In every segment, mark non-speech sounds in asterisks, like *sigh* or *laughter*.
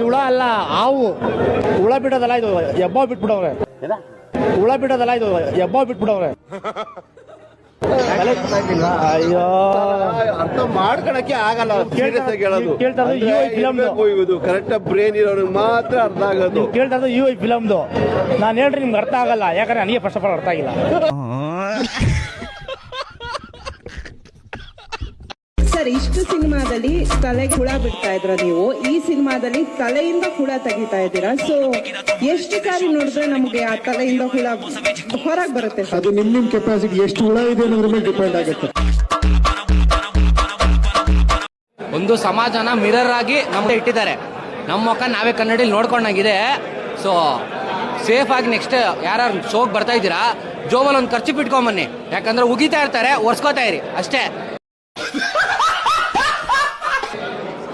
ಹುಳ ಅಲ್ಲ ಹಾವು. ಹುಳ ಬಿಡೋದಲ್ಲ ಇದು ಎಬ್ಬ ಬಿಟ್ಬಿಡವ್ರೆ. ಹುಳ ಬಿಡೋದಲ್ಲ ಇದು ಎಬ್ಬ ಬಿಟ್ಬಿಡವ್ರೆ. ಅಯ್ಯೋ. ಅರ್ಥ ಮಾಡ್ಕೊಳಕ್ಕೆ ಆಗಲ್ಲ. ಸೀರಿಯಸ್ ಆಗಿ ಹೇಳೋದು. ಕೇಳ್ತಾ ಇರೋದು. ಇದು ಕರೆಕ್ಟ್ ಬ್ರೇನ್ ಇರೋರಿಗೆ ಮಾತ್ರ ಅರ್ಥ ಆಗೋದು. ನೀವು ಕೇಳ್ತಾ ಇರೋದು ಯು ಐ ಫಿಲಮ್ದು ನಾನು ಹೇಳ್ರಿ ನಿಮ್ಗೆ ಅರ್ಥ ಆಗಲ್ಲ. ಯಾಕಂದ್ರೆ ನನಗೆ ಫಸ್ಟ್ ಆಫ್ ಆಲ್ ಅರ್ಥ ಆಗಿಲ್ಲ. *laughs* ಸರ್ ಇಷ್ಟು ಸಿನಿಮಾದಲ್ಲಿ ತಲೆಗೆ ಹುಳ ಬಿಡ್ತಾ ಇದ್ರ ನೀವು? ಈ ಸಿನಿಮಾದಲ್ಲಿ ತಲೆಯಿಂದ ಹುಳ ತೆಗಿತಾ ಇದ್ದೀರಾ? ಸೊ ಎಷ್ಟು ಸಾರಿ ನೋಡಿದ್ರೆ ನಮಗೆ ಆ ತಲೆಯಿಂದ ಹುಳ ಹೊರಗೆ ಬರುತ್ತೆ ಸರ್? ಅದು ನಿಮ್ಮ ನಿಮ್ ಕೆಪಾಸಿಟಿ ಎಷ್ಟು ಹುಳ ಇದೆ ಅನ್ನೋದ್ರ ಮೇಲೆ ಡಿಪೆಂಡ್ ಆಗುತ್ತೆ. ಒಂದು ಸಮಾಜನ ಮಿರರ್ ಆಗಿ ನಮ್ಗೆ ಇಟ್ಟಿದ್ದಾರೆ. ನಮ್ಮ ಮುಖ ನಾವೇ ಕನ್ನಡಿ ನೋಡ್ಕೊಂಡಾಗಿದೆ. ಸೊ ಸೇಫ್ ಆಗಿ ನೆಕ್ಸ್ಟ್ ಯಾರು ಶೋಕ್ ಬರ್ತಾ ಇದ್ದೀರಾ? ಜೋಬಲ್ಲಿ ಒಂದು ಖರ್ಚು ಬಿಟ್ಕೊಂಬನ್ನಿ ಯಾಕಂದ್ರೆ ಉಗಿತಾ ಇರ್ತಾರೆ ಒರ್ಸ್ಕೋತಾ ಇರಿ. ಅಷ್ಟೇ.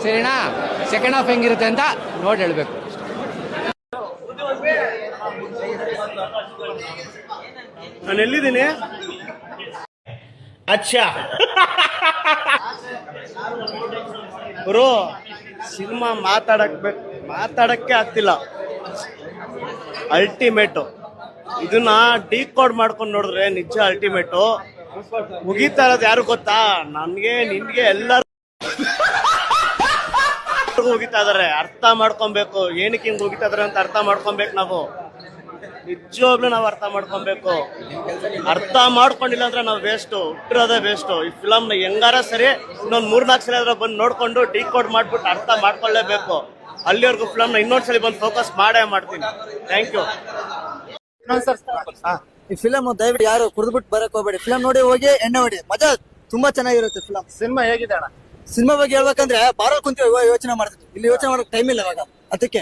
ಸರಿನಾ? ಸೆಕೆಂಡ್ ಹಾಫ್ ಹೆಂಗಿರುತ್ತೆ ಅಂತ ನೋಡಿ ಹೇಳ್ಬೇಕು. ನಾನು ಎಲ್ಲಿದ್ದೀನಿ? ಅಚ್ಚಾ. ಬ್ರೋ, ಸಿನಿಮಾ ಮಾತಾಡಕ್ ಬೇಕು ಮಾತಾಡಕ್ಕೆ ಆಗ್ತಿಲ್ಲ. ಅಲ್ಟಿಮೇಟು ಇದನ್ನ ಡಿಕೋಡ್ ಮಾಡ್ಕೊಂಡು ನೋಡಿದ್ರೆ ನಿಜ ಅಲ್ಟಿಮೇಟು ಮುಗೀತಾ ಇರೋದು ಯಾರು ಗೊತ್ತಾ? ನನಗೆ, ನಿನ್ಗೆ ಎಲ್ಲರೂ ಹೋಗಿತಾ ಇದಾರೆ ಅರ್ಥ ಮಾಡ್ಕೊಬೇಕು. ಏನಕ್ಕೆ ಹಿಂಗ್ ಹೋಗಿತಾ ಇದಾರೆ ಅಂತ ಅರ್ಥ ಮಾಡ್ಕೊಬೇಕು ನಾವು. ನಿಜವಾಗ್ಲೂ ನಾವು ಅರ್ಥ ಮಾಡ್ಕೊಬೇಕು. ಅರ್ಥ ಮಾಡ್ಕೊಂಡಿಲ್ಲ ಅಂದ್ರೆ ನಾವು ವೇಸ್ಟ್ ಹುಟ್ಟಿರೋದೇ ವೇಸ್ಟ್ ಈ ಫಿಲಮ್ನ ಹೆಂಗಾರ ಸರಿ ಇನ್ನೊಂದ್ ಮೂರ್ನಾಲ್ಕು ಸಲ ಆದ್ರೆ ಬಂದು ನೋಡ್ಕೊಂಡು ಡಿಕೋಡ್ ಮಾಡ್ಬಿಟ್ಟು ಅರ್ಥ ಮಾಡ್ಕೊಳ್ಳೇಬೇಕು ಅಲ್ಲಿವರೆಗೂ ಫಿಲಮ್ನ ಇನ್ನೊಂದ್ಸಲಿ ಬಂದು ಫೋಕಸ್ ಮಾಡೇ ಮಾಡ್ತೀನಿ. ಥ್ಯಾಂಕ್ ಯು ಈ ಫಿಲಮ್ ದಯವಿಟ್ಟು ಯಾರು ಕುಡಿದ್ಬಿಟ್ಟು ಬರಕ್ ಹೋಗ್ಬೇಡಿ. ಫಿಲಮ್ ನೋಡಿ ಹೋಗಿ ಎಣ್ಣೆ ಹೊಡಿ. ಮಜಾ ತುಂಬಾ ಚೆನ್ನಾಗಿರುತ್ತೆ ಫಿಲಮ್ ಸಿನಿಮಾ ಹೇಗಿದೆ ಅಣ್ಣ? ಸಿನಿಮಾ ಬಗ್ಗೆ ಹೇಳ್ಬೇಕಂದ್ರೆ ಬಾರೋ ಕುಂತೀವಿ ಯೋಚನೆ ಮಾಡ್ತೀನಿ. ಇಲ್ಲಿ ಯೋಚನೆ ಮಾಡಕ್ ಟೈಮ್ ಇಲ್ಲ ಇವಾಗ. ಅದಕ್ಕೆ.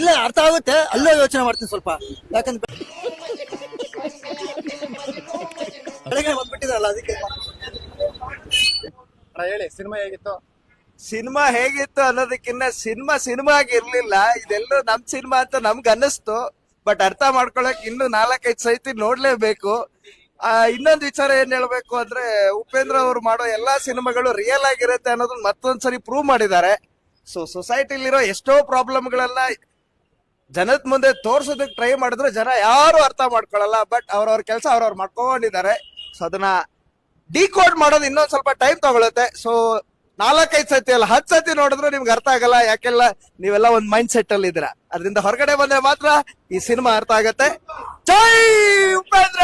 ಇಲ್ಲ ಅರ್ಥ ಆಗುತ್ತೆ. ಅಲ್ಲೇ ಯೋಚನೆ ಮಾಡ್ತೀನಿ ಸ್ವಲ್ಪ. ಯಾಕಂದ್ರೆ ಬೆಳಗ್ಗೆ ಬಂದ್ಬಿಟ್ಟಿದ್ರಲ್ಲ ಅದಕ್ಕೆ. ಹೇಳಿ ಸಿನಿಮಾ ಹೇಗಿತ್ತು? ಸಿನಿಮಾ ಹೇಗಿತ್ತು ಅನ್ನೋದಕ್ಕಿಂತ ಸಿನಿಮಾ ಸಿನಿಮಾ ಆಗಿ ಇರ್ಲಿಲ್ಲ. ಇದೆಲ್ಲೋ ನಮ್ ಸಿನಿಮಾ ಅಂತ ನಮ್ಗೆ ಅನ್ನಿಸ್ತು ಬಟ್ ಅರ್ಥ ಮಾಡ್ಕೊಳಕ್ ಇನ್ನು ನಾಲ್ಕೈದು ಸೈತಿ ನೋಡ್ಲೇಬೇಕು. ಆ, ಇನ್ನೊಂದ್ ವಿಚಾರ ಏನ್ ಹೇಳ್ಬೇಕು ಅಂದ್ರೆ ಉಪೇಂದ್ರ ಅವ್ರು ಮಾಡೋ ಎಲ್ಲಾ ಸಿನಿಮಾಗಳು ರಿಯಲ್ ಆಗಿರುತ್ತೆ ಅನ್ನೋದನ್ನ ಮತ್ತೊಂದ್ಸರಿ ಪ್ರೂವ್ ಮಾಡಿದ್ದಾರೆ. ಸೊ ಸೊಸೈಟಿಲಿರೋ ಎಷ್ಟೋ ಪ್ರಾಬ್ಲಮ್ಗಳೆಲ್ಲ ಜನದ ಮುಂದೆ ತೋರ್ಸೋದಕ್ಕೆ ಟ್ರೈ ಮಾಡಿದ್ರು ಜನ ಯಾರು ಅರ್ಥ ಮಾಡ್ಕೊಳಲ್ಲ ಬಟ್ ಅವ್ರವ್ರ ಕೆಲಸ ಅವ್ರವ್ರು ಮಾಡ್ಕೊಂಡಿದ್ದಾರೆ. ಸೊ ಅದನ್ನ ಡಿಕೋಡ್ ಮಾಡೋದು ಇನ್ನೊಂದ್ ಸ್ವಲ್ಪ ಟೈಮ್ ತಗೊಳುತ್ತೆ. ಸೊ ನಾಲ್ಕೈದು ಸತಿ ಅಲ್ಲ ಹತ್ತು ಸತಿ ನೋಡಿದ್ರು ನಿಮ್ಗೆ ಅರ್ಥ ಆಗಲ್ಲ ಯಾಕೆಲ್ಲ ನೀವೆಲ್ಲ ಒಂದ್ ಮೈಂಡ್ ಸೆಟ್ ಅಲ್ಲಿ ಇದ್ರ ಅದರಿಂದ ಹೊರಗಡೆ ಬಂದ್ರೆ ಮಾತ್ರ ಈ ಸಿನಿಮಾ ಅರ್ಥ ಆಗತ್ತೆ. ಜೈ ಉಪೇಂದ್ರ!